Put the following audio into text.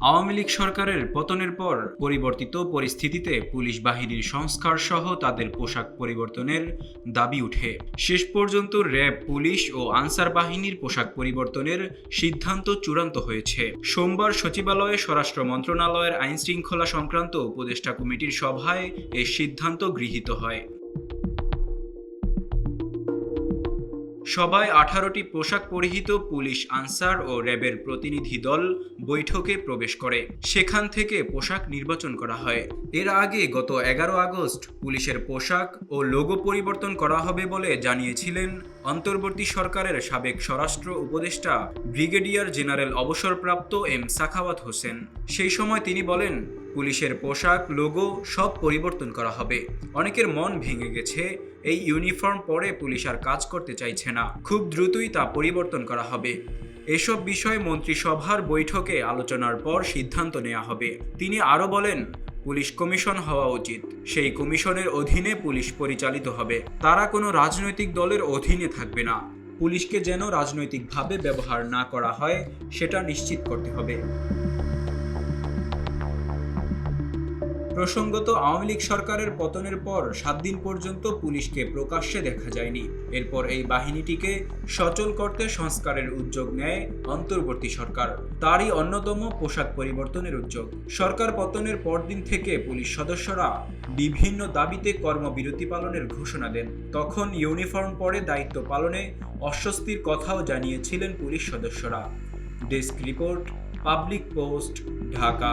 আওয়ামী লীগ সরকারের পতনের পর পরিবর্তিত পরিস্থিতিতে পুলিশ বাহিনীর সংস্কার সহ তাদের পোশাক পরিবর্তনের দাবি উঠে। শেষ পর্যন্ত র্যাব, পুলিশ ও আনসার বাহিনীর পোশাক পরিবর্তনের সিদ্ধান্ত চূড়ান্ত হয়েছে। সোমবার সচিবালয়ে স্বরাষ্ট্র মন্ত্রণালয়ের আইন শৃঙ্খলা সংক্রান্ত উপদেষ্টা কমিটির সভায় এ সিদ্ধান্ত গৃহীত হয়। সবাই আঠারোটি পোশাক পরিহিত পুলিশ আনসার ও র্যাবের প্রতিনিধি দল বৈঠকে প্রবেশ করে। সেখান থেকে পোশাক নির্বাচন করা হয়। এর আগে গত এগারো আগস্ট পুলিশের পোশাক ও লোগো পরিবর্তন করা হবে বলে জানিয়েছিলেন অন্তর্বর্তী সরকারের সাবেক স্বরাষ্ট্র উপদেষ্টা ব্রিগেডিয়ার জেনারেল অবসরপ্রাপ্ত এম সাখাওয়াত হোসেন। সেই সময় তিনি বলেন, পুলিশের পোশাক, লোগো সব পরিবর্তন করা হবে। অনেকের মন ভেঙে গেছে এই ইউনিফর্ম পরে পুলিশ আর কাজ করতে চাইছে না। খুব দ্রুতই তা পরিবর্তন করা হবে। এসব বিষয়ে মন্ত্রিসভার বৈঠকে আলোচনার পর সিদ্ধান্ত নেওয়া হবে। তিনি আরও বলেন, পুলিশ কমিশন হওয়া উচিত। সেই কমিশনের অধীনে পুলিশ পরিচালিত হবে। তারা কোনো রাজনৈতিক দলের অধীনে থাকবে না। পুলিশকে যেন রাজনৈতিকভাবে ব্যবহার না করা হয়, সেটা নিশ্চিত করতে হবে। প্রসঙ্গত, আওয়ামী লীগ সরকারের পতনের পর সাত দিন পর্যন্ত পুলিশকে প্রকাশ্যে দেখা যায়নি। এরপর এই বাহিনীটিকে সচল করতে সংস্কারের উদ্যোগ নেয় অন্তর্বর্তী সরকার। তারই অন্যতম পোশাক পরিবর্তনের উদ্যোগ। সরকার পতনের পরদিন থেকে পুলিশ সদস্যরা বিভিন্ন দাবিতে কর্মবিরতি পালনের ঘোষণা দেন। তখন ইউনিফর্ম পরে দায়িত্ব পালনে অস্বস্তির কথাও জানিয়েছিলেন পুলিশ সদস্যরা। Desk report, public post, Dhaka.